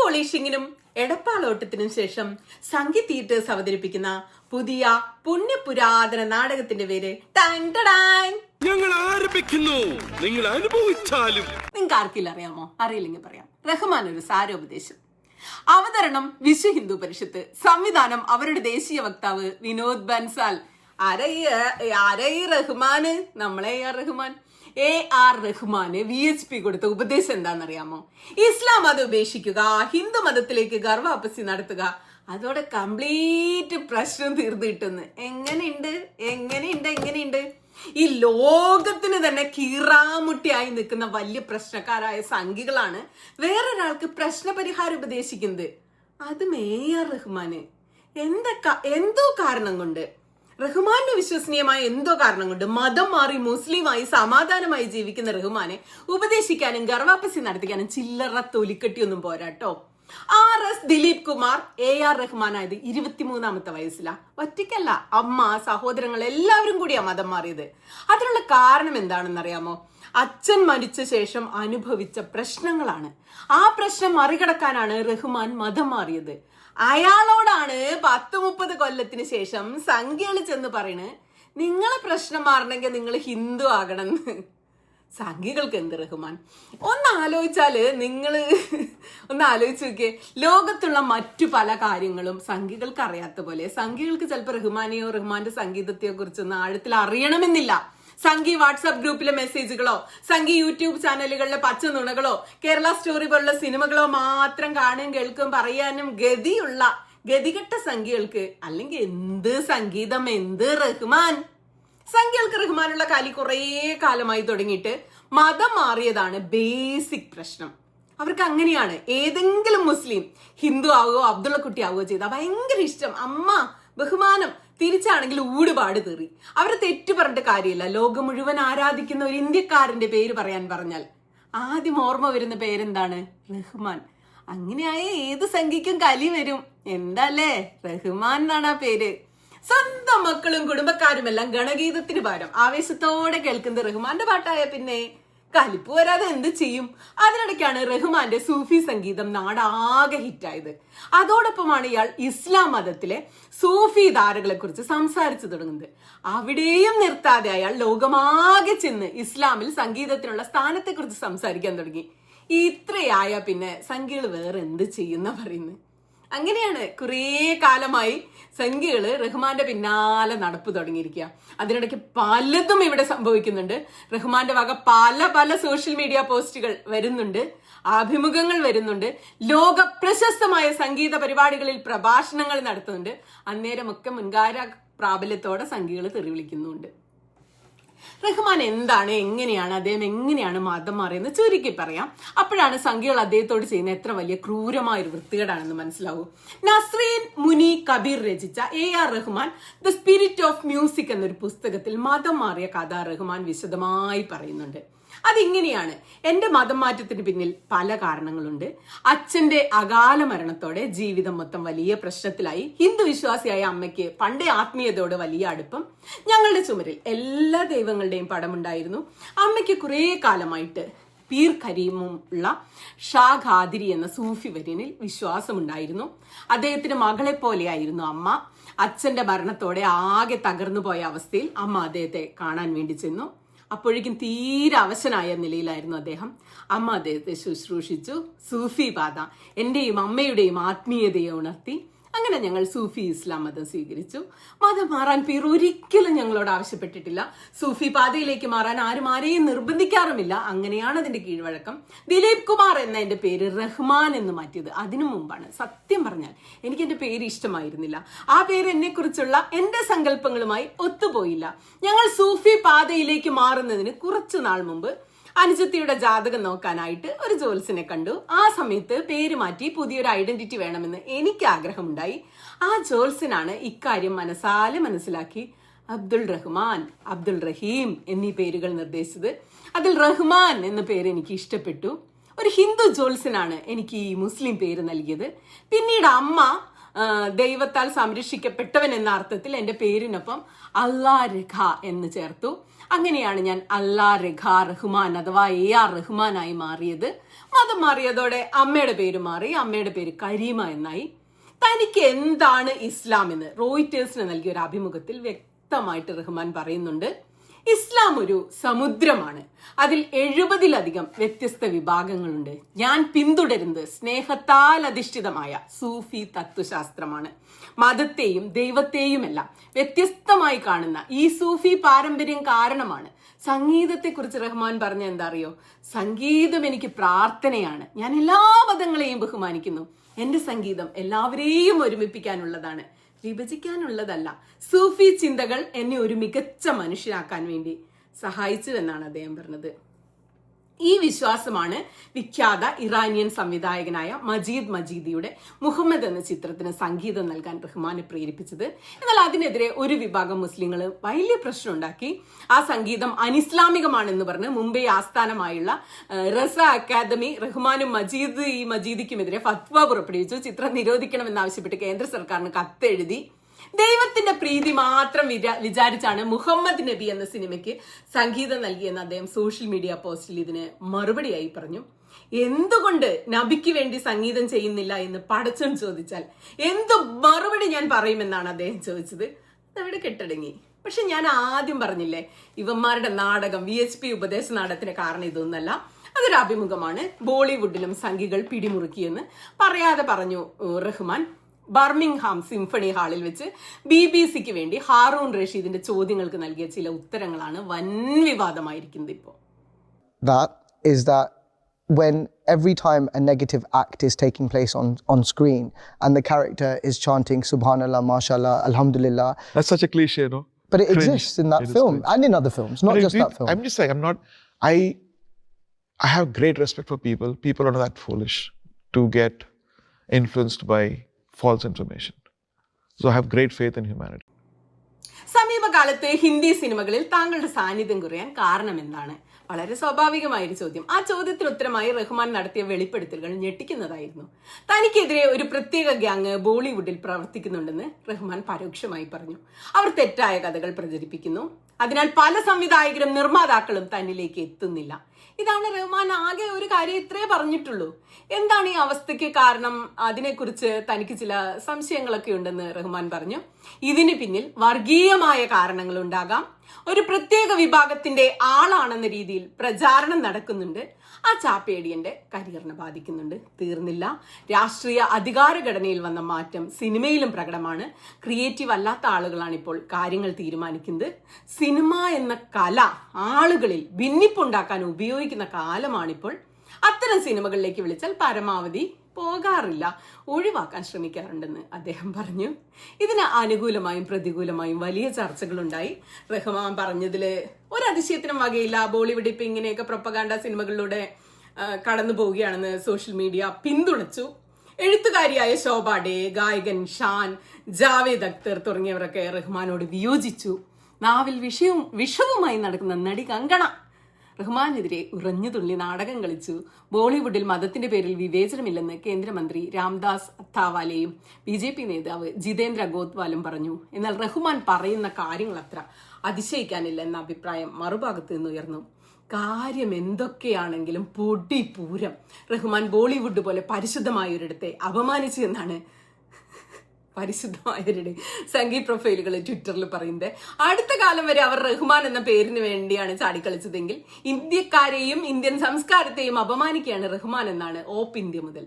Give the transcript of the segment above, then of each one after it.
പോളിഷിങ്ങിനും എടപ്പാളോട്ടത്തിനും ശേഷം സംഗീത് തിയേറ്റേഴ്സ് അവതരിപ്പിക്കുന്ന പുതിയ പുണ്യപുരാതന നാടകത്തിന്റെ പേര്. ഞങ്ങൾ ആരംഭിക്കുന്നു. നിങ്ങൾ അനുഭവിച്ചാലും. നിങ്ങൾക്ക് ആർക്കില്ല അറിയാമോ? അറിയില്ലെങ്കിൽ പറയാം. റഹ്മാൻ ഒരു സാരോപദേശം. അവതരണം വിശ്വ ഹിന്ദു പരിഷത്ത്. സംവിധാനം അവരുടെ ദേശീയ വക്താവ് വിനോദ് ബൻസാൽ. ആരൈ റഹ്മാന് നമ്മളെ ആർ റഹ്മാൻ. എ ആർ റഹ്മാന് വി എച്ച് പി കൊടുത്ത ഉപദേശം എന്താണെന്നറിയാമോ? ഇസ്ലാം മതം ഉപേക്ഷിക്കുക ഹിന്ദു മതത്തിലേക്ക് ഗർഭാപസി നടത്തുക അതോടെ കംപ്ലീറ്റ് പ്രശ്നം തീർന്നു കിട്ടുന്നു. എങ്ങനെയുണ്ട്? എങ്ങനെയുണ്ട്? എങ്ങനെയുണ്ട്? ഈ ലോകത്തിന് തന്നെ കീറാമുട്ടിയായി നിൽക്കുന്ന വലിയ പ്രശ്നക്കാരായ സംഘികളാണ് വേറൊരാൾക്ക് പ്രശ്നപരിഹാരം ഉപദേശിക്കുന്നത്. അത് മേയർ റഹ്മാന്. എന്തൊക്കെ എന്തോ കാരണം കൊണ്ട് റഹ്മാന്റെ വിശ്വസനീയമായ എന്തോ കാരണം കൊണ്ട് മതം മാറി മുസ്ലിമായി സമാധാനമായി ജീവിക്കുന്ന റഹ്മാനെ ഉപദേശിക്കാനും ഗർവാപ്പസി നടത്തിക്കാനും ചില്ലറ തൊലിക്കെട്ടിയൊന്നും പോരാട്ടോ R S Dilip Kumar A R Rahman ആയത് ഇരുപത്തിമൂന്നാമത്തെ വയസ്സിലാ. ഒറ്റയ്ക്കല്ല അമ്മ സഹോദരങ്ങൾ എല്ലാവരും കൂടിയാ മതം മാറിയത്. അതിനുള്ള കാരണം എന്താണെന്ന് അറിയാമോ അച്ഛൻ മരിച്ച ശേഷം അനുഭവിച്ച പ്രശ്നങ്ങളാണ്. ആ പ്രശ്നം മറികടക്കാനാണ് റഹ്മാൻ മതം മാറിയത്. അയാളോടാണ് പത്ത് മുപ്പത് കൊല്ലത്തിന് ശേഷം സംഖ്യകൾ ചെന്ന് പറയണ്. നിങ്ങളെ പ്രശ്നം മാറണമെങ്കിൽ നിങ്ങൾ ഹിന്ദു ആകണം. സംഘികൾക്ക് എന്ത് റഹ്മാൻ? ഒന്ന് ആലോചിച്ചാൽ നിങ്ങൾ ഒന്ന് ആലോചിച്ച് നോക്കിയേ ലോകത്തുള്ള മറ്റു പല കാര്യങ്ങളും സംഘികൾക്ക് അറിയാത്ത പോലെ സംഘികൾക്ക് ചിലപ്പോൾ റഹ്മാനെയോ റഹ്മാന്റെ സംഗീതത്തെയോ കുറിച്ചൊന്നും ആഴത്തിൽ അറിയണമെന്നില്ല. സംഘി വാട്സാപ്പ് ഗ്രൂപ്പിലെ മെസ്സേജുകളോ സംഘി യൂട്യൂബ് ചാനലുകളിലെ പച്ച നുണകളോ കേരള സ്റ്റോറി പോലുള്ള സിനിമകളോ മാത്രം കാണുകയും കേൾക്കുകയും പറയാനും ഗതിയുള്ള ഗതികെട്ട സംഖ്യകൾക്ക് അല്ലെങ്കിൽ എന്ത് സംഗീതം എന്ത് റഹ്മാൻ? സംഖ്യകൾക്ക് റഹ്മാനുള്ള കാലി കുറേ കാലമായി തുടങ്ങിയിട്ട് മതം മാറിയതാണ് ബേസിക് പ്രശ്നം. അവർക്ക് അങ്ങനെയാണ് ഏതെങ്കിലും മുസ്ലിം ഹിന്ദു ആവുകയോ അബ്ദുള്ള കുട്ടി ആവുകയോ ചെയ്താൽ ഭയങ്കര ഇഷ്ടം. അമ്മ ബഹുമാനം തിരിച്ചാണെങ്കിൽ ഊടുപാട് തീറി. അവരെ തെറ്റു പറഞ്ഞിട്ട് കാര്യമില്ല. ലോകം മുഴുവൻ ആരാധിക്കുന്ന ഒരു ഇന്ത്യക്കാരന്റെ പേര് പറയാൻ പറഞ്ഞാൽ. ആദ്യം ഓർമ്മ വരുന്ന പേരെന്താണ്? റഹ്മാൻ. അങ്ങനെയായ ഏത് സംഖ്യക്കും കലി വരും. എന്താല്ലേ? റഹ്മാൻ എന്നാണ് ആ പേര്. സ്വന്തം മക്കളും കുടുംബക്കാരും എല്ലാം ഗണഗീതത്തിന് പകരം ആവേശത്തോടെ കേൾക്കുന്ന റഹ്മാന്റെ പാട്ടായ പിന്നെ കലിപ്പ് വരാതെ എന്ത് ചെയ്യും? അതിനിടയ്ക്കാണ് റഹ്മാന്റെ സൂഫി സംഗീതം നാടാകെ ഹിറ്റായത്. അതോടൊപ്പമാണ് ഇയാൾ ഇസ്ലാം മതത്തിലെ സൂഫി ധാരകളെ കുറിച്ച് സംസാരിച്ചു തുടങ്ങുന്നത്. അവിടെയും നിർത്താതെ അയാൾ ലോകമാകെ ചെന്ന് ഇസ്ലാമിൽ സംഗീതത്തിനുള്ള സ്ഥാനത്തെക്കുറിച്ച് സംസാരിക്കാൻ തുടങ്ങി. ഇത്രയായ പിന്നെ സംഖ്യകൾ വേറെ എന്ത് ചെയ്യുന്ന പറയുന്നത്? അങ്ങനെയാണ് കുറേ കാലമായി സംഖ്യകൾ റഹ്മാന്റെ പിന്നാലെ നടപ്പ് തുടങ്ങിയിരിക്കുക. അതിനിടയ്ക്ക് പലതും ഇവിടെ സംഭവിക്കുന്നുണ്ട്. റഹ്മാന്റെ വക പല പല സോഷ്യൽ മീഡിയ പോസ്റ്റുകൾ വരുന്നുണ്ട്. അഭിമുഖങ്ങൾ വരുന്നുണ്ട്. ലോക പ്രശസ്തമായ സംഗീത പരിപാടികളിൽ പ്രഭാഷണങ്ങൾ നടത്തുന്നുണ്ട്. അന്നേരമൊക്കെ മുൻകാര പ്രാബല്യത്തോടെ സംഖ്യകൾ തെറി വിളിക്കുന്നുണ്ട്. റഹ്മാൻ എന്താണ് എങ്ങനെയാണ് അദ്ദേഹം എങ്ങനെയാണ് മതം മാറിയെന്ന് ചുരുക്കി പറയാം. അപ്പോഴാണ് സംഖ്യകൾ അദ്ദേഹത്തോട് ചെയ്യുന്ന എത്ര വലിയ ക്രൂരമായ ഒരു വൃത്തികേടാണെന്ന് മനസ്സിലാവൂ. നസ്രീൻ മുനി കബീർ രചിച്ച A R Rahman the spirit of music എന്നൊരു പുസ്തകത്തിൽ മതം മാറിയ കഥ റഹ്മാൻ വിശദമായി പറയുന്നുണ്ട്. അതിങ്ങനെയാണ്. എന്റെ മതം മാറ്റത്തിന് പിന്നിൽ പല കാരണങ്ങളുണ്ട്. അച്ഛന്റെ അകാല മരണത്തോടെ ജീവിതം മൊത്തം വലിയ പ്രശ്നത്തിലായി. ഹിന്ദു വിശ്വാസിയായ അമ്മയ്ക്ക് പണ്ടേ ആത്മീയതയോട് വലിയ അടുപ്പം. ഞങ്ങളുടെ ചുമരിൽ എല്ലാ ദൈവങ്ങളുടെയും പടമുണ്ടായിരുന്നു. അമ്മയ്ക്ക് കുറേ കാലമായിട്ട് പീർ കരീമും ഉള്ള ഷാ ഖാദിരി എന്ന സൂഫി വര്യനിൽ വിശ്വാസമുണ്ടായിരുന്നു. അദ്ദേഹത്തിന് മകളെ പോലെയായിരുന്നു അമ്മ. അച്ഛന്റെ മരണത്തോടെ ആകെ തകർന്നു പോയ അവസ്ഥയിൽ അമ്മ അദ്ദേഹത്തെ കാണാൻ വേണ്ടി ചെന്നു. അപ്പോഴേക്കും തീരെ അവശനായ നിലയിലായിരുന്നു അദ്ദേഹം. അമ്മ അദ്ദേഹത്തെ ശുശ്രൂഷിച്ചു. സൂഫി പാത എന്റെയും അമ്മയുടെയും ആത്മീയതയെ ഉണർത്തി. അങ്ങനെ ഞങ്ങൾ സൂഫി ഇസ്ലാം മതം സ്വീകരിച്ചു. മതം മാറാൻ പീർ ഒരിക്കലും ഞങ്ങളോട് ആവശ്യപ്പെട്ടിട്ടില്ല. സൂഫി പാതയിലേക്ക് മാറാൻ ആരും ആരെയും നിർബന്ധിക്കാറുമില്ല. അങ്ങനെയാണ് അതിന്റെ കീഴ്വഴക്കം. ദിലീപ് കുമാർ എന്ന എന്റെ പേര് റഹ്മാൻ എന്ന് മാറ്റിയത്. അതിനു മുമ്പാണ്. സത്യം പറഞ്ഞാൽ എനിക്ക് എന്റെ പേര് ഇഷ്ടമായിരുന്നില്ല. ആ പേര് എന്നെ കുറിച്ചുള്ള എന്റെ സങ്കല്പങ്ങളുമായി ഒത്തുപോയില്ല. ഞങ്ങൾ സൂഫി പാതയിലേക്ക് മാറുന്നതിന് കുറച്ചു നാൾ മുമ്പ് അനുജത്തിയുടെ ജാതകം നോക്കാനായിട്ട് ഒരു ജോൽസിനെ കണ്ടു. ആ സമയത്ത് പേര് മാറ്റി പുതിയൊരു ഐഡന്റിറ്റി വേണമെന്ന് എനിക്ക് ആഗ്രഹമുണ്ടായി. ആ ജോത്സ്യനാണ് ഇക്കാര്യം മനസ്സാലെ മനസ്സിലാക്കി. അബ്ദുൾ റഹ്മാൻ അബ്ദുൾ റഹീം എന്നീ പേരുകൾ നിർദ്ദേശിച്ചത്. അതിൽ റഹ്മാൻ എന്ന പേര് എനിക്ക് ഇഷ്ടപ്പെട്ടു. ഒരു ഹിന്ദു ജോത്സ്യനാണ് എനിക്ക് ഈ മുസ്ലിം പേര് നൽകിയത്. പിന്നീട് അമ്മ ദൈവത്താൽ സംരക്ഷിക്കപ്പെട്ടവൻ എന്ന അർത്ഥത്തിൽ എന്റെ പേരിനൊപ്പം അല്ലാ രഖ എന്ന് ചേർത്തു. അങ്ങനെയാണ് ഞാൻ അല്ലാ രഖ റഹ്മാൻ അഥവാ എ ആർ റഹ്മാനായി മാറിയത്. മതം മാറിയതോടെ അമ്മയുടെ പേര് മാറി അമ്മയുടെ പേര് കരീമ എന്നായി. തനിക്ക് എന്താണ് ഇസ്ലാം എന്ന് റോയിറ്റേഴ്സിന് നൽകിയ ഒരു അഭിമുഖത്തിൽ വ്യക്തമായിട്ട് റഹ്മാൻ പറയുന്നുണ്ട്. ഇസ്ലാം ഒരു സമുദ്രമാണ്. അതിൽ എഴുപതിലധികം വ്യത്യസ്ത വിഭാഗങ്ങളുണ്ട്. ഞാൻ പിന്തുടരുന്നത് സ്നേഹത്താൽ അധിഷ്ഠിതമായ സൂഫി തത്വശാസ്ത്രമാണ്. മതത്തെയും ദൈവത്തെയുമെല്ലാം വ്യത്യസ്തമായി കാണുന്ന ഈ സൂഫി പാരമ്പര്യം കാരണമാണ്. സംഗീതത്തെക്കുറിച്ച് റഹ്മാൻ പറഞ്ഞ എന്താ അറിയോ? സംഗീതം എനിക്ക് പ്രാർത്ഥനയാണ്. ഞാൻ എല്ലാ മതങ്ങളെയും ബഹുമാനിക്കുന്നു. എന്റെ സംഗീതം എല്ലാവരെയും ഒരുമിപ്പിക്കാനുള്ളതാണ്. വിഭജിക്കാനുള്ളതല്ല. സൂഫി ചിന്തകൾ എന്നെ ഒരു മികച്ച മനുഷ്യനാക്കാൻ വേണ്ടി സഹായിച്ചു എന്നാണ് അദ്ദേഹം പറഞ്ഞത്. ഈ വിശ്വാസമാണ് വിഖ്യാത ഇറാനിയൻ സംവിധായകനായ മജീദ് മജീദിയുടെ മുഹമ്മദ് എന്ന ചിത്രത്തിന് സംഗീതം നൽകാൻ റഹ്മാനെ പ്രേരിപ്പിച്ചത്. എന്നാൽ അതിനെതിരെ ഒരു വിഭാഗം മുസ്ലിങ്ങൾ വലിയ പ്രശ്നംണ്ടാക്കി ആ സംഗീതം അനിസ്ലാമികമാണെന്ന് പറഞ്ഞ് മുംബൈ ആസ്ഥാനമായുള്ള റസ അക്കാദമി റഹ്മാനും മജീദ് ഈ മജീദിക്കുമെതിരെ ഫത്വ പുറപ്പെടുവിച്ചു. ചിത്രം നിരോധിക്കണമെന്നാവശ്യപ്പെട്ട് കേന്ദ്ര സർക്കാരിന് കത്തെഴുതി. ദൈവത്തിന്റെ പ്രീതി മാത്രം വിചാരിച്ചാണ് മുഹമ്മദ് നബി എന്ന സിനിമയ്ക്ക് സംഗീതം നൽകിയെന്ന് അദ്ദേഹം സോഷ്യൽ മീഡിയ പോസ്റ്റിൽ ഇതിന് മറുപടിയായി പറഞ്ഞു. എന്തുകൊണ്ട് നബിക്ക് വേണ്ടി സംഗീതം ചെയ്യുന്നില്ല എന്ന് പടച്ചൻ ചോദിച്ചാൽ എന്തു മറുപടി ഞാൻ പറയുമെന്നാണ് അദ്ദേഹം ചോദിച്ചത്. അവിടെ കെട്ടടങ്ങി. പക്ഷെ ഞാൻ ആദ്യം പറഞ്ഞില്ലേ ഇവന്മാരുടെ നാടകം വി എച്ച് പി ഉപദേശ നാടകത്തിന് കാരണം ഇതൊന്നല്ല. അതൊരു അഭിമുഖമാണ്. ബോളിവുഡിലും സംഘികൾ പിടിമുറുക്കിയെന്ന് പറയാതെ പറഞ്ഞു റഹ്മാൻ. ബർമിംഗ്ഹാം സിംഫണി ഹാളിൽ വെച്ച് ബി ബി സിക്ക് വേണ്ടി ഹാറൂൺ റഷീദിന്റെ ചോദ്യങ്ങൾക്ക് നൽകിയ ചില ഉത്തരങ്ങളാണ് വൻ വിവാദമായിരിക്കുന്നത് ഇപ്പോൾ that is that when every time a negative act is taking place on, on screen and the character is chanting Subhanallah, MashaAllah, Alhamdulillah, That's such a cliche, no? but it Cringe. exists in that It is film cringe. and in other films, not But just it- that film. I'm just saying, I'm not. I I have great respect for people. People are not that foolish to get influenced by false information. So I have great faith in humanity. സമീപകാലത്ത് ഹിന്ദി സിനിമകളിൽ താങ്കളുടെ സാന്നിധ്യം കുറയാൻ കാരണം എന്താണ്? വളരെ സ്വാഭാവികമായ ഒരു ചോദ്യം. ആ ചോദ്യത്തിന് ഉത്തരമായി റഹ്മാൻ നടത്തിയ വെളിപ്പെടുത്തലുകൾ ഞെട്ടിക്കുന്നതായിരുന്നു. തനിക്കെതിരെ ഒരു പ്രത്യേക ഗ്യാങ് ബോളിവുഡിൽ പ്രവർത്തിക്കുന്നുണ്ടെന്ന് റഹ്മാൻ പരോക്ഷമായി പറഞ്ഞു. അവർ തെറ്റായ കഥകൾ പ്രചരിപ്പിക്കുന്നു. അതിനാൽ പല സംവിധായകരും നിർമ്മാതാക്കളും തന്നിലേക്ക് എത്തുന്നില്ല. ഇതാണ് റഹ്മാൻ ആകെ ഒരു കാര്യം ഇത്രേ പറഞ്ഞിട്ടുള്ളൂ. എന്താണ് ഈ അവസ്ഥയ്ക്ക് കാരണം? അതിനെക്കുറിച്ച് തനിക്ക് ചില സംശയങ്ങളൊക്കെ ഉണ്ടെന്ന് റഹ്മാൻ പറഞ്ഞു. ഇതിന് പിന്നിൽ വർഗീയമായ കാരണങ്ങൾ ഉണ്ടാകാം ഒരു പ്രത്യേക വിഭാഗത്തിന്റെ ആളാണെന്ന രീതിയിൽ പ്രചാരണം നടക്കുന്നുണ്ട്. ആ ചാപ്പേടിയന്റെ കരിയറിനെ ബാധിക്കുന്നുണ്ട്. തീർന്നില്ല. രാഷ്ട്രീയ അധികാര ഘടനയിൽ വന്ന മാറ്റം സിനിമയിലും പ്രകടമാണ്. ക്രിയേറ്റീവ് അല്ലാത്ത ആളുകളാണ് ഇപ്പോൾ കാര്യങ്ങൾ തീരുമാനിക്കുന്നത്. സിനിമ എന്ന കല ആളുകളിൽ ഭിന്നിപ്പുണ്ടാക്കാൻ ഉപയോഗിക്കുന്ന കാലമാണിപ്പോൾ. അത്തരം സിനിമകളിലേക്ക് വിളിച്ചാൽ പരമാവധി പോകാറില്ല. ഒഴിവാക്കാൻ ശ്രമിക്കാറുണ്ടെന്ന് അദ്ദേഹം പറഞ്ഞു. ഇതിന് അനുകൂലമായും പ്രതികൂലമായും വലിയ ചർച്ചകളുണ്ടായി. റഹ്മാൻ പറഞ്ഞതിൽ ഒരു അതിശയത്തിനും വകയില്ല. ബോളിവുഡ് ഇപ്പൊ ഇങ്ങനെയൊക്കെ പ്രൊപ്പഗാണ്ട സിനിമകളിലൂടെ കടന്നു പോവുകയാണെന്ന് സോഷ്യൽ മീഡിയ പിന്തുണച്ചു. എഴുത്തുകാരിയായ ശോഭ ഡേ ഗായകൻ ഷാൻ ജാവേദ് അക്തർ തുടങ്ങിയവരൊക്കെ റഹ്മാനോട് വിയോജിച്ചു. നാവിൽ വിഷയവും വിഷവുമായി നടക്കുന്ന നടി കങ്കണ റഹ്മാനെതിരെ ഉറഞ്ഞുതുള്ളി നാടകം കളിച്ചു. ബോളിവുഡിൽ മതത്തിന്റെ പേരിൽ വിവേചനമില്ലെന്ന് കേന്ദ്രമന്ത്രി രാംദാസ് അത്താവാലെയും ബി ജെ പി നേതാവ് ജിതേന്ദ്ര ഗോത്വാലും പറഞ്ഞു. എന്നാൽ റഹ്മാൻ പറയുന്ന കാര്യങ്ങൾ അത്ര അതിശയിക്കാനില്ല എന്ന അഭിപ്രായം മറുഭാഗത്ത് നിന്ന് ഉയർന്നു. കാര്യം എന്തൊക്കെയാണെങ്കിലും പൊടി പൂരം. റഹ്മാൻ ബോളിവുഡ് പോലെ പരിശുദ്ധമായ ഒരിടത്തെ അപമാനിച്ചു എന്നാണ് പരിശുദ്ധമായവരുടെ സംഗീത പ്രൊഫൈലുകൾ ട്വിറ്ററിൽ പറയുന്നത് അടുത്ത കാലം വരെ അവർ റഹ്മാൻ എന്ന പേരിന് വേണ്ടിയാണ് ചാടിക്കളിച്ചതെങ്കിൽ ഇന്ത്യക്കാരെയും ഇന്ത്യൻ സംസ്കാരത്തെയും അപമാനിക്കുകയാണ് റഹ്മാൻ എന്നാണ് ഓപ്പ് ഇന്ത്യ മുതൽ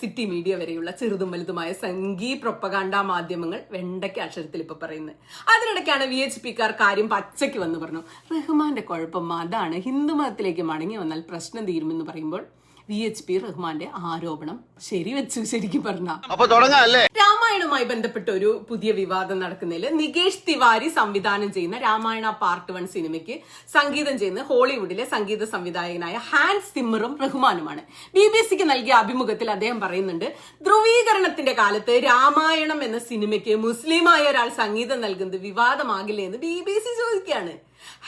സിറ്റി മീഡിയ വരെയുള്ള ചെറുതും വലുതുമായ സംഗീ പ്രൊപ്പകാണ്ട മാധ്യമങ്ങൾ വെണ്ടയ്ക്ക് അക്ഷരത്തിൽ ഇപ്പൊ പറയുന്നത്. അതിനിടയ്ക്കാണ് വി എച്ച് പിക്കാർ കാര്യം പച്ചയ്ക്ക് വന്ന് പറഞ്ഞു. റഹ്മാന്റെ കുഴപ്പം അതാണ്. ഹിന്ദു മതത്തിലേക്ക് മടങ്ങി വന്നാൽ പ്രശ്നം തീരുമെന്ന് പറയുമ്പോൾ വി എച്ച് പി റഹ്മാന്റെ ആരോപണം ശരിവെച്ചു ശരിക്കും പറഞ്ഞ. രാമായണവുമായി ബന്ധപ്പെട്ട ഒരു പുതിയ വിവാദം നടക്കുന്നതിൽ നികേഷ് തിവാരി സംവിധാനം ചെയ്യുന്ന രാമായണ പാർട്ട് വൺ സിനിമയ്ക്ക് സംഗീതം ചെയ്യുന്ന ഹോളിവുഡിലെ സംഗീത സംവിധായകനായ ഹാൻസ് സിമ്മറും റഹ്മാനുമാണ്. ബി ബി സിക്ക് നൽകിയ അഭിമുഖത്തിൽ അദ്ദേഹം പറയുന്നുണ്ട് ധ്രുവീകരണത്തിന്റെ കാലത്ത് രാമായണം എന്ന സിനിമയ്ക്ക് മുസ്ലിമായ ഒരാൾ സംഗീതം നൽകുന്നത് വിവാദമാകില്ലേ എന്ന് ബി ബി സി ചോദിക്കുകയാണ്.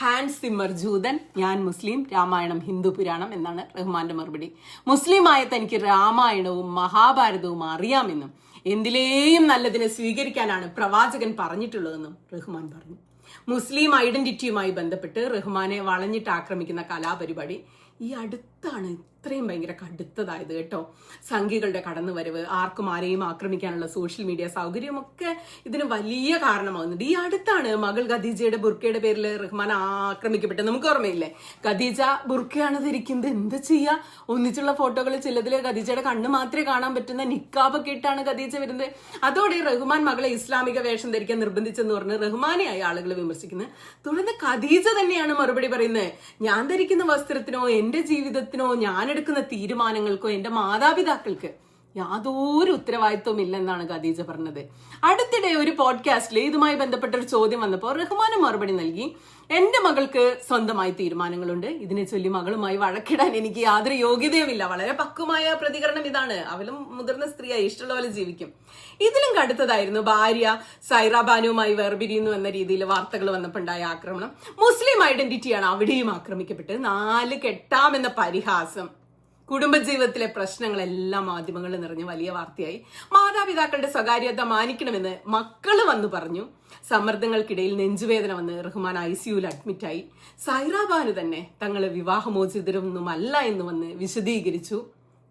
ഹാൻസ് സിമ്മർ ജൂതൻ ഞാൻ മുസ്ലിം രാമായണം ഹിന്ദു പുരാണം എന്നാണ് റഹ്മാന്റെ മറുപടി. മുസ്ലിമായ തനിക്ക് രാമായണവും മഹാഭാരതവും അറിയാമെന്നും എന്തിലേയും നല്ലതിനെ സ്വീകരിക്കാനാണ് പ്രവാചകൻ പറഞ്ഞിട്ടുള്ളതെന്നും റഹ്മാൻ പറഞ്ഞു. മുസ്ലിം ഐഡന്റിറ്റിയുമായി ബന്ധപ്പെട്ട് റഹ്മാനെ വളഞ്ഞിട്ട് ആക്രമിക്കുന്ന കലാപരിപാടി ഈ അടുത്താണ് ഇത്രയും ഭയങ്കര കടുത്തതായത് കേട്ടോ. സംഘികളുടെ കടന്നുവരവ് ആർക്കും ആരെയും ആക്രമിക്കാനുള്ള സോഷ്യൽ മീഡിയ സൗകര്യമൊക്കെ ഇതിന് വലിയ കാരണമാകുന്നുണ്ട്. ഈ അടുത്താണ് മകൾ ഖദീജയുടെ ബുർക്കയുടെ പേരിൽ റഹ്മാൻ ആക്രമിക്കപ്പെട്ടത്. നമുക്ക് ഓർമ്മയില്ലേ? ഖദീജ ബുർക്കയാണ് ധരിക്കുന്നത്. എന്ത് ചെയ്യാ? ഒന്നിച്ചുള്ള ഫോട്ടോകൾ ചിലതിൽ ഖദീജയുടെ കണ്ണ് മാത്രമേ കാണാൻ പറ്റുന്ന നിക്കാബൊക്കെ ഇട്ടാണ് ഖദീജ വരുന്നത്. അതോടെ റഹ്മാൻ മകളെ ഇസ്ലാമിക വേഷം ധരിക്കാൻ നിർബന്ധിച്ചെന്ന് പറഞ്ഞ് റഹ്മാനെയായി ആളുകൾ വിമർശിക്കുന്നത് തുടർന്ന് ഖദീജ തന്നെയാണ് മറുപടി പറയുന്നത്. ഞാൻ ധരിക്കുന്ന വസ്ത്രത്തിനോ എന്റെ ജീവിതത്തിനോ ഞാൻ എടുക്കുന്ന തീരുമാനങ്ങൾക്കോ എന്റെ മാതാപിതാക്കൾക്ക് യാതൊരു ഉത്തരവാദിത്വം ഇല്ലെന്നാണ് ഖദീജ പറഞ്ഞത്. അടുത്തിടെ ഒരു പോഡ്കാസ്റ്റിൽ ഇതുമായി ബന്ധപ്പെട്ട ഒരു ചോദ്യം വന്നപ്പോൾ റഹ്മാനും മറുപടി നൽകി എന്റെ മകൾക്ക് സ്വന്തമായി തീരുമാനങ്ങളുണ്ട്. ഇതിനെ ചൊല്ലി മകളുമായി വഴക്കിടാൻ എനിക്ക് യാതൊരു യോഗ്യതയുമില്ല. വളരെ പക്വമായ പ്രതികരണം ഇതാണ്. അവലും മുതിർന്ന സ്ത്രീയായി ഇഷ്ടമുള്ള പോലെ ജീവിക്കും. ഇതിലും കടുത്തതായിരുന്നു ഭാര്യ സൈറാബാനുമായി വേർപിരിയുന്നു എന്ന രീതിയിൽ വാർത്തകൾ വന്നപ്പോണ്ടായ ആക്രമണം. മുസ്ലിം ഐഡന്റിറ്റിയാണ് അവിടെയും ആക്രമിക്കപ്പെട്ട് നാല് കെട്ടാമെന്ന പരിഹാസം. കുടുംബജീവിതത്തിലെ പ്രശ്നങ്ങളെല്ലാം മാധ്യമങ്ങളിൽ നിറഞ്ഞ് വലിയ വാർത്തയായി. മാതാപിതാക്കളുടെ സ്വകാര്യത മാനിക്കണമെന്ന് മക്കൾ വന്നു പറഞ്ഞു. സമ്മർദ്ദങ്ങൾക്കിടയിൽ നെഞ്ചുവേദന വന്ന് റഹ്മാൻ ഐ സിയുയിൽ അഡ്മിറ്റായി. സൈറാബാനു തന്നെ തങ്ങളെ വിവാഹമോചിതരൊന്നുമല്ല എന്ന് വന്ന് വിശദീകരിച്ചു.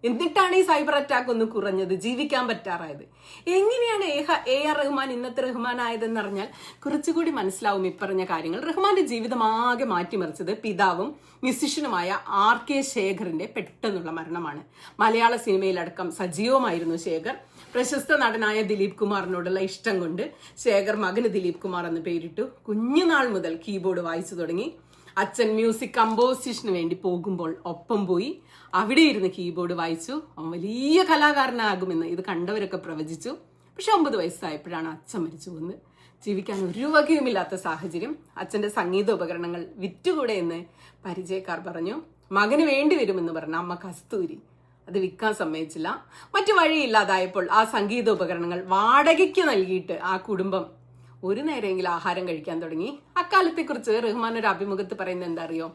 എന്നിട്ടാണ് ഈ സൈബർ അറ്റാക്ക് ഒന്ന് കുറഞ്ഞത് ജീവിക്കാൻ പറ്റാറായത്. എങ്ങനെയാണ് ഏഹ- എ ആർ റഹ്മാൻ ഇന്നത്തെ റഹ്മാൻ ആയതെന്ന് അറിഞ്ഞാൽ കുറച്ചുകൂടി മനസ്സിലാവും ഇപ്പറഞ്ഞ കാര്യങ്ങൾ. റഹ്മാന്റെ ജീവിതം ആകെ മാറ്റിമറിച്ചത് പിതാവും മ്യൂസിഷ്യനുമായ ആർ കെ ശേഖറിന്റെ പെട്ടെന്നുള്ള മരണമാണ്. മലയാള സിനിമയിലടക്കം സജീവമായിരുന്നു ശേഖർ. പ്രശസ്ത നടനായ ദിലീപ് കുമാറിനോടുള്ള ഇഷ്ടം കൊണ്ട് ശേഖർ മകന് ദിലീപ് കുമാർ എന്ന് പേരിട്ടു. കുഞ്ഞുനാൾ മുതൽ കീബോർഡ് വായിച്ചു തുടങ്ങി. അച്ഛൻ മ്യൂസിക് കമ്പോസിഷന് വേണ്ടി പോകുമ്പോൾ ഒപ്പം പോയി അവിടെ ഇരുന്ന് കീബോർഡ് വായിച്ചു. അവൻ വലിയ കലാകാരനാകുമെന്ന് ഇത് കണ്ടവരൊക്കെ പ്രവചിച്ചു. പക്ഷെ ഒമ്പത് വയസ്സായപ്പോഴാണ് അച്ഛൻ മരിച്ചു പോകുന്നത്. ജീവിക്കാൻ ഒരു വകയുമില്ലാത്ത സാഹചര്യം. അച്ഛന്റെ സംഗീത ഉപകരണങ്ങൾ വിറ്റുകൂടെ എന്ന് പരിചയക്കാർ പറഞ്ഞു. മകന് വേണ്ടി വരുമെന്ന് പറഞ്ഞ അമ്മ കസ്തൂരി. അത് വിൽക്കാൻ സമ്മതിച്ചില്ല. മറ്റു വഴിയില്ലാതായപ്പോൾ ആ സംഗീത ഉപകരണങ്ങൾ വാടകയ്ക്ക് നൽകിയിട്ട് ആ കുടുംബം ഒരു നേരമെങ്കിലും ആഹാരം കഴിക്കാൻ തുടങ്ങി. അക്കാലത്തെക്കുറിച്ച് റഹ്മാൻ ഒരു അഭിമുഖത്ത് പറയുന്നത് എന്താ അറിയോ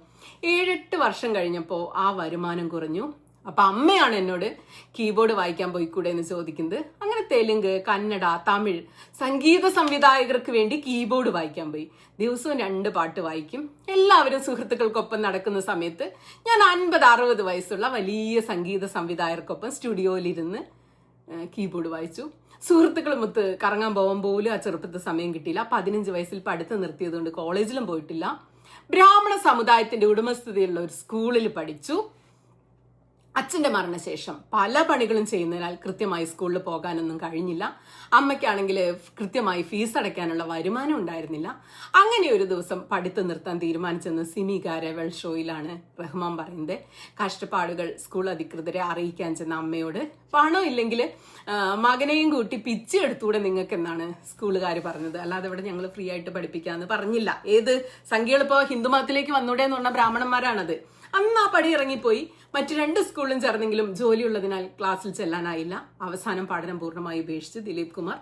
ഏഴെട്ട് വർഷം കഴിഞ്ഞപ്പോൾ ആ വരുമാനം കുറഞ്ഞു. അപ്പൊ അമ്മയാണ് എന്നോട് കീബോർഡ് വായിക്കാൻ പോയിക്കൂടെ എന്ന് ചോദിക്കുന്നത്. അങ്ങനെ തെലുങ്ക് കന്നഡ തമിഴ് സംഗീത സംവിധായകർക്ക് വേണ്ടി കീബോർഡ് വായിക്കാൻ പോയി. ദിവസവും രണ്ട് പാട്ട് വായിക്കും. എല്ലാവരും സുഹൃത്തുക്കൾക്കൊപ്പം നടക്കുന്ന സമയത്ത് ഞാൻ അൻപത് അറുപത് വയസ്സുള്ള വലിയ സംഗീത സംവിധായകർക്കൊപ്പം സ്റ്റുഡിയോയിലിരുന്ന് കീബോർഡ് വായിച്ചു. സുഹൃത്തുക്കളുമൊത്ത് കറങ്ങാൻ പോകാൻ പോലും ആ ചെറുപ്പത്തിൽ സമയം കിട്ടിയില്ല. പതിനഞ്ച് വയസ്സിൽ പഠിത്തം നിർത്തിയതുകൊണ്ട് കോളേജിലും പോയിട്ടില്ല. ബ്രാഹ്മണ സമുദായത്തിന്റെ ഉടമസ്ഥതയുള്ള ഒരു സ്കൂളിൽ പഠിച്ചു. അച്ഛന്റെ മരണശേഷം പല പണികളും ചെയ്യുന്നതിനാൽ കൃത്യമായി സ്കൂളിൽ പോകാനൊന്നും കഴിഞ്ഞില്ല. അമ്മയ്ക്കാണെങ്കിൽ കൃത്യമായി ഫീസ് അടയ്ക്കാനുള്ള വരുമാനം ഉണ്ടായിരുന്നില്ല. അങ്ങനെ ഒരു ദിവസം പഠിത്തം നിർത്താൻ തീരുമാനിച്ചെന്ന് സിമി ഗാരവൽ ഷോയിലാണ് റഹ്മാൻ പറയുന്നത്. കഷ്ടപ്പാടുകൾ സ്കൂൾ അധികൃതരെ അറിയിക്കാൻ ചെന്ന അമ്മയോട് പണം ഇല്ലെങ്കിൽ മകനെയും കൂട്ടി പിച്ചി എടുത്തുകൂടെ നിങ്ങൾക്ക് എന്നാണ് സ്കൂളുകാർ പറഞ്ഞത്. അല്ലാതെ ഇവിടെ ഞങ്ങൾ ഫ്രീ ആയിട്ട് പഠിപ്പിക്കാമെന്ന് പറഞ്ഞില്ല. ഏത് സംഖ്യകളിപ്പോ ഹിന്ദുമതത്തിലേക്ക് വന്നൂടെ എന്ന് പറഞ്ഞ ബ്രാഹ്മണന്മാരാണത്. അന്ന് ആ പടി ഇറങ്ങിപ്പോയി. മറ്റു രണ്ട് സ്കൂളിലും ചേർന്നെങ്കിലും ജോലിയുള്ളതിനാൽ ക്ലാസ്സിൽ ചെല്ലാനായില്ല. അവസാനം പഠനം പൂർണമായി ഉപേക്ഷിച്ച് ദിലീപ് കുമാർ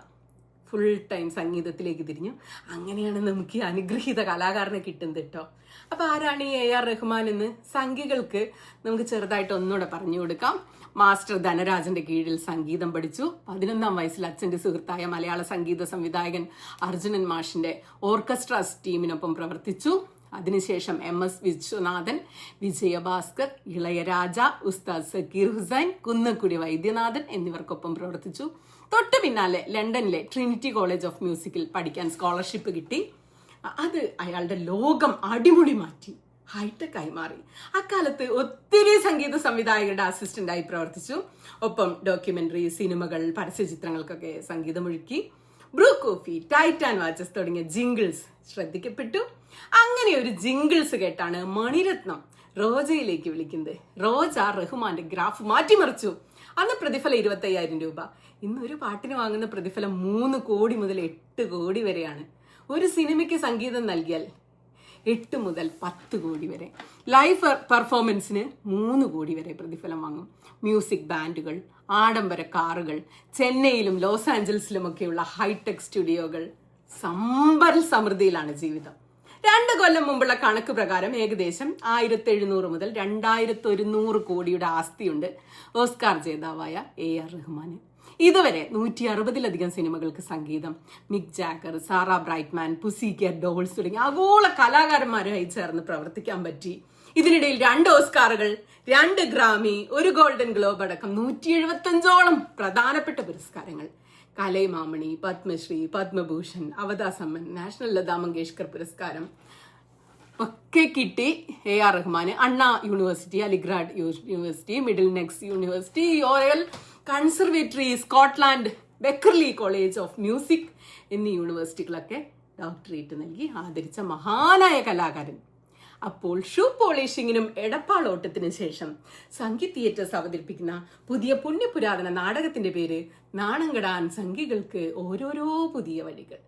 ഫുൾ ടൈം സംഗീതത്തിലേക്ക് തിരിഞ്ഞു. അങ്ങനെയാണ് നമുക്ക് ഈ അനുഗ്രഹീത കലാകാരനെ കിട്ടുന്നത് കേട്ടോ അപ്പൊ ആരാണ് ഈ എ ആർ റഹ്മാൻ എന്ന് സംഖ്യകൾക്ക് നമുക്ക് ചെറുതായിട്ട് ഒന്നുകൂടെ പറഞ്ഞു കൊടുക്കാം. മാസ്റ്റർ ധനരാജന്റെ കീഴിൽ സംഗീതം പഠിച്ചു. പതിനൊന്നാം വയസ്സിൽ അച്ഛന്റെ സുഹൃത്തായ മലയാള സംഗീത സംവിധായകൻ അർജുനൻ മാഷിന്റെ ഓർക്കസ്ട്രാസ് ടീമിനൊപ്പം പ്രവർത്തിച്ചു. അതിനുശേഷം എം എസ് വിശ്വനാഥൻ വിജയഭാസ്കർ ഇളയരാജ ഉസ്താദ് സക്കീർ ഹുസൈൻ കുന്നക്കുടി വൈദ്യനാഥൻ എന്നിവർക്കൊപ്പം പ്രവർത്തിച്ചു. തൊട്ടു പിന്നാലെ ലണ്ടനിലെ ട്രിനിറ്റി കോളേജ് ഓഫ് മ്യൂസിക്കിൽ പഠിക്കാൻ സ്കോളർഷിപ്പ് കിട്ടി. അത് അയാളുടെ ലോകം അടിമുടി മാറ്റി ഹൈടെക് ആയി മാറി. അക്കാലത്ത് ഒത്തിരി സംഗീത സംവിധായകരുടെ അസിസ്റ്റന്റായി പ്രവർത്തിച്ചു. ഒപ്പം ഡോക്യുമെന്ററി സിനിമകൾ പരസ്യചിത്രങ്ങൾക്കൊക്കെ സംഗീതമൊഴുക്കി ബ്രൂ കോഫി ടൈറ്റാൻ വാച്ചസ് തുടങ്ങിയ ജിംഗിൾസ് ശ്രദ്ധിക്കപ്പെട്ടു. അങ്ങനെ ഒരു ജിംഗിൾസ് കേട്ടാണ് മണിരത്നം റോജയിലേക്ക് വിളിക്കുന്നത്. റോജ റഹ്മാന്റെ ഗ്രാഫ് മാറ്റിമറിച്ചു. അന്ന് പ്രതിഫലം ഇരുപത്തയ്യായിരം രൂപ. ഇന്ന് ഒരു പാട്ടിന് വാങ്ങുന്ന പ്രതിഫലം മൂന്ന് കോടി മുതൽ എട്ട് കോടി വരെയാണ്. ഒരു സിനിമയ്ക്ക് സംഗീതം നൽകിയാൽ എട്ട് മുതൽ പത്ത് കോടി വരെ. ലൈവ് പെർഫോമൻസിന് മൂന്ന് കോടി വരെ പ്രതിഫലം വാങ്ങും. മ്യൂസിക് ബാൻഡുകൾ ആഡംബര കാറുകൾ ചെന്നൈയിലും ലോസ് ആഞ്ചൽസിലുമൊക്കെയുള്ള ഹൈടെക് സ്റ്റുഡിയോകൾ സമ്പൽ സമൃദ്ധിയിലാണ് ജീവിതം. രണ്ട് കൊല്ലം മുമ്പുള്ള കണക്ക് പ്രകാരം ഏകദേശം ആയിരത്തി എഴുന്നൂറ് മുതൽ രണ്ടായിരത്തി ഒരുന്നൂറ് കോടിയുടെ ആസ്തിയുണ്ട് ഓസ്കാർ ജേതാവായ എ ആർ റഹ്മാന്. ഇതുവരെ നൂറ്റി അറുപതിലധികം സിനിമകൾക്ക് സംഗീതം Mick Jagger Sarah Brightman Pussy care Dolls തുടങ്ങി ആഗോള കലാകാരന്മാരുമായി ചേർന്ന് പ്രവർത്തിക്കാൻ പറ്റി. ഇതിനിടയിൽ രണ്ട് ഓസ്കാറുകൾ രണ്ട് ഗ്രാമി ഒരു ഗോൾഡൻ ഗ്ലോബ് അടക്കം നൂറ്റി എഴുപത്തഞ്ചോളം പ്രധാനപ്പെട്ട പുരസ്കാരങ്ങൾ. കലൈമാമണി പത്മശ്രീ പത്മഭൂഷൺ അവതാ സമ്മൻ നാഷണൽ ലതാ മങ്കേഷ്കർ പുരസ്കാരം ഒക്കെ കിട്ടി A R Rahman Anna University Aligarh University Middlesex University Royal Conservatory Scotland Berklee College of Music എന്നീ യൂണിവേഴ്സിറ്റികളൊക്കെ ഡോക്ടറേറ്റ് നൽകി ആദരിച്ച മഹാനായ കലാകാരൻ അപ്പോൾ ഷൂ പോളിഷിങ്ങിനും എടപ്പാളോട്ടത്തിനും ശേഷം സംഗീത് തിയേറ്റേഴ്സ് അവതരിപ്പിക്കുന്ന പുതിയ പുണ്യപുരാതന നാടകത്തിന്റെ പേര് നാണം കെടാൻ സംഘികൾക്ക് ഓരോരോ പുതിയ വഴികൾ.